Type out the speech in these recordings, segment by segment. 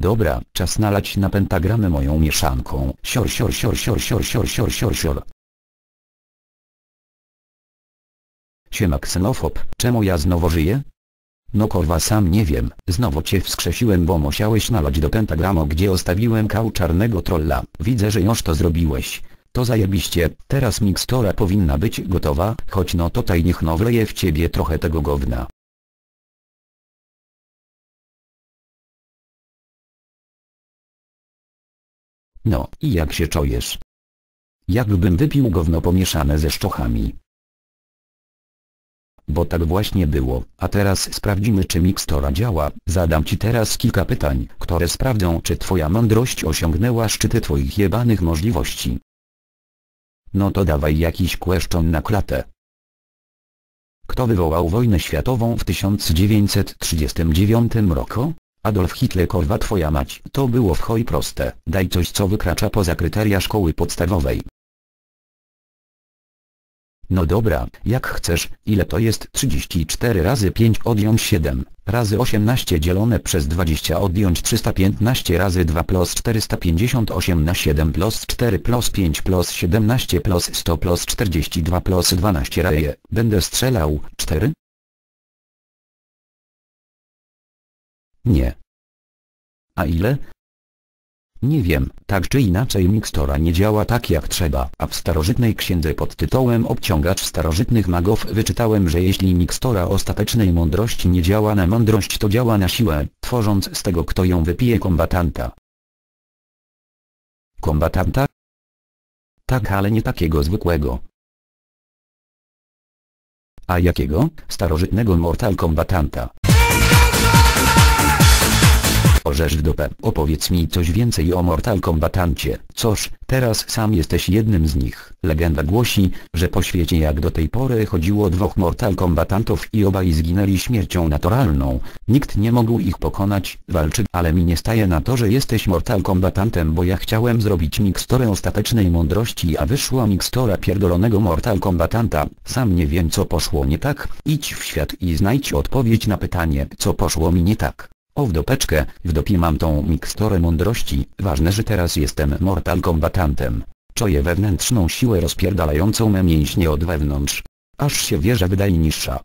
Dobra, czas nalać na pentagramę moją mieszanką. Sior sior sior sior sior sior sior sior sior. Siema ksenofob, czemu ja znowu żyję? No korwa sam nie wiem, znowu cię wskrzesiłem bo musiałeś nalać do pentagramu gdzie ostawiłem kał czarnego trolla. Widzę że już to zrobiłeś. To zajebiście, teraz mikstora powinna być gotowa, choć no tutaj niech no wleje w ciebie trochę tego gówna. No, i jak się czujesz? Jakbym wypił gówno pomieszane ze szczochami. Bo tak właśnie było, a teraz sprawdzimy czy mikstora działa. Zadam ci teraz kilka pytań, które sprawdzą czy twoja mądrość osiągnęła szczyty twoich jebanych możliwości. No to dawaj jakiś question na klatę. Kto wywołał wojnę światową w 1939 roku? Adolf Hitler korwa twoja mać. To było w choj proste. Daj coś co wykracza poza kryteria szkoły podstawowej. No dobra, jak chcesz, ile to jest 34 razy 5 odjąć 7, razy 18 dzielone przez 20 odjąć 315 razy 2 plus 458 na 7 plus 4 plus 5 plus 17 plus 100 plus 42 plus 12 raje, będę strzelał, 4? Nie. A ile? Nie wiem, tak czy inaczej mikstora nie działa tak jak trzeba, a w starożytnej księdze pod tytułem Obciągacz starożytnych magów wyczytałem, że jeśli mikstora ostatecznej mądrości nie działa na mądrość to działa na siłę, tworząc z tego kto ją wypije kombatanta. Kombatanta? Tak ale nie takiego zwykłego. A jakiego? Starożytnego Mortal Kombatanta. Orzesz dupę. Opowiedz mi coś więcej o Mortal Kombatancie. Coż, teraz sam jesteś jednym z nich. Legenda głosi, że po świecie jak do tej pory chodziło dwóch Mortal Kombatantów i obaj zginęli śmiercią naturalną. Nikt nie mógł ich pokonać, walczy, ale mi nie staje na to, że jesteś Mortal Kombatantem, bo ja chciałem zrobić miksturę ostatecznej mądrości, a wyszła mikstura pierdolonego Mortal Kombatanta. Sam nie wiem co poszło nie tak. Idź w świat i znajdź odpowiedź na pytanie, co poszło mi nie tak. O w dopeczkę, w dopie mam tą miksturę mądrości, ważne że teraz jestem Mortal Kombatantem. Czuję wewnętrzną siłę rozpierdalającą me mięśnie od wewnątrz. Aż się wieża wydaje niższa.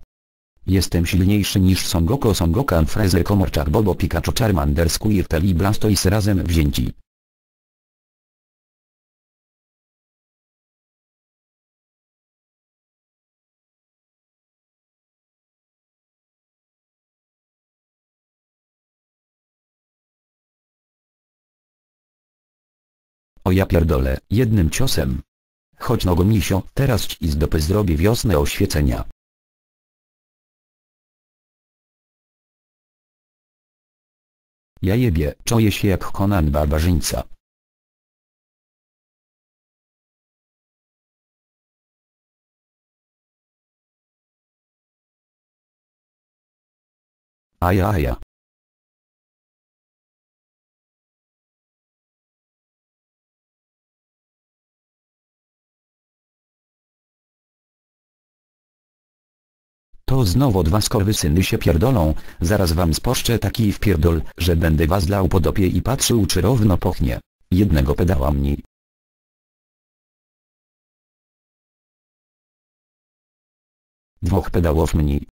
Jestem silniejszy niż Son Goku Son Gokan Freezer Komorczak Bobo Pikachu Charmander Squirtle i Blastoise razem wzięci. O ja pierdolę, jednym ciosem. Chodź no misio, teraz ci z dopy zrobię wiosnę oświecenia. Ja jebie, czuję się jak Conan barbarzyńca. Aja aja. To znowu dwa skorwysyny się pierdolą, zaraz wam sposzczę taki wpierdol, że będę was lał po dopie i patrzył czy równo pochnie. Jednego pedała mniej. Dwóch pedałów mniej.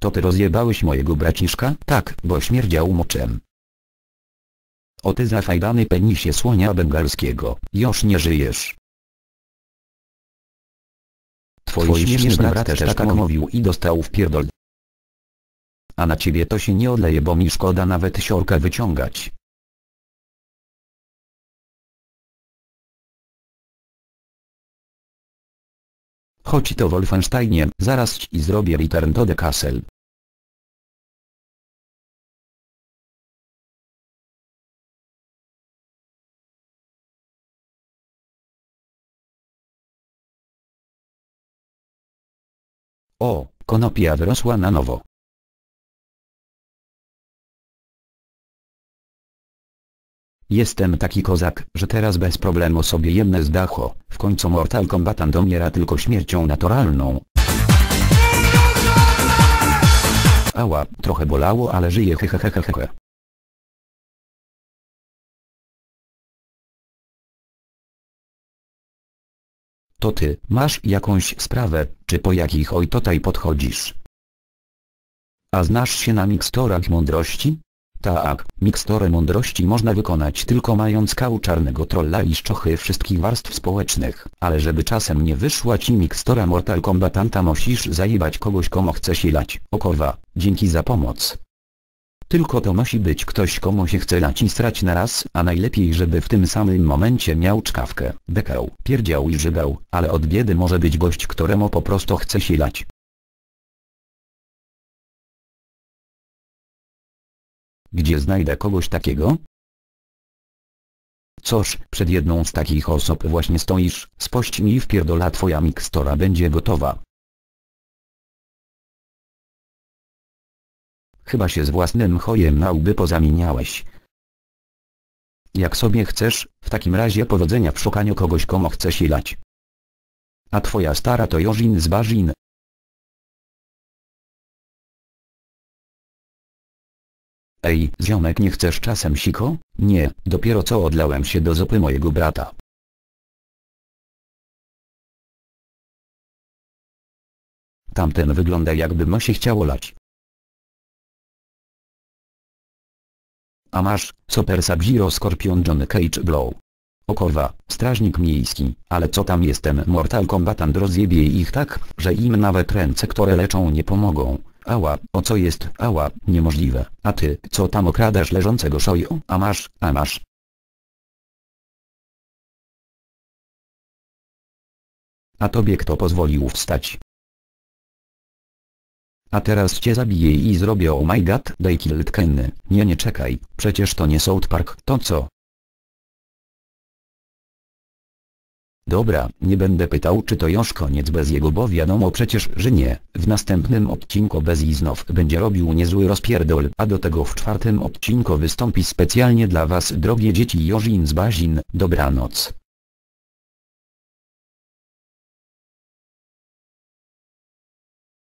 To ty rozjebałeś mojego braciszka? Tak, bo śmierdział moczem. O ty zafajdany penisie słonia bengalskiego, już nie żyjesz. Twój, Twój śmieszny brat, też tak, tak mówił i dostał w pierdol. A na ciebie to się nie odleje bo mi szkoda nawet siorka wyciągać. Chodź to Wolfensteinie, zaraz ci zrobię return to the castle. O, konopia wyrosła na nowo. Jestem taki kozak, że teraz bez problemu sobie jemnę z dacho. W końcu Mortal Kombatant domiera tylko śmiercią naturalną. Ała, trochę bolało, ale żyje hehehehehe. To ty, masz jakąś sprawę, czy po jakich oj tutaj podchodzisz? A znasz się na mikstorach mądrości? Tak, mikstorę mądrości można wykonać tylko mając kał czarnego trolla i szczochy wszystkich warstw społecznych, ale żeby czasem nie wyszła ci mikstora Mortal Kombatanta musisz zajebać kogoś komu chce silać. Okowa, dzięki za pomoc. Tylko to musi być ktoś komu się chce nacisrać na raz, a najlepiej żeby w tym samym momencie miał czkawkę, bekał, pierdział i żygał, ale od biedy może być gość któremu po prostu chce silać. Gdzie znajdę kogoś takiego? Coż, przed jedną z takich osób właśnie stoisz, spość mi wpierdola twoja mikstora będzie gotowa. Chyba się z własnym chojem na łby pozamieniałeś. Jak sobie chcesz, w takim razie powodzenia w szukaniu kogoś komu chce silać. A twoja stara to Jorzin z Barzin. Ej, ziomek nie chcesz czasem siko? Nie, dopiero co odlałem się do zupy mojego brata. Tamten wygląda jakby mu się chciało lać. A masz, Super Sub-Zero Scorpion John Cage Blow. Okowa, strażnik miejski, ale co tam jestem Mortal Kombatant rozjebie ich tak, że im nawet ręce które leczą nie pomogą. Ała, o co jest, ała, niemożliwe. A ty, co tam okradasz leżącego szoju? A masz, a masz. A tobie kto pozwolił wstać? A teraz cię zabiję i zrobię oh my god, they killed Kenny. Nie nie czekaj, przecież to nie South Park, to co? Dobra, nie będę pytał czy to już koniec bez jego bo wiadomo przecież, że nie. W następnym odcinku bez i znów będzie robił niezły rozpierdol, a do tego w czwartym odcinku wystąpi specjalnie dla was drogie dzieci Jorzin z Bazin. Dobranoc.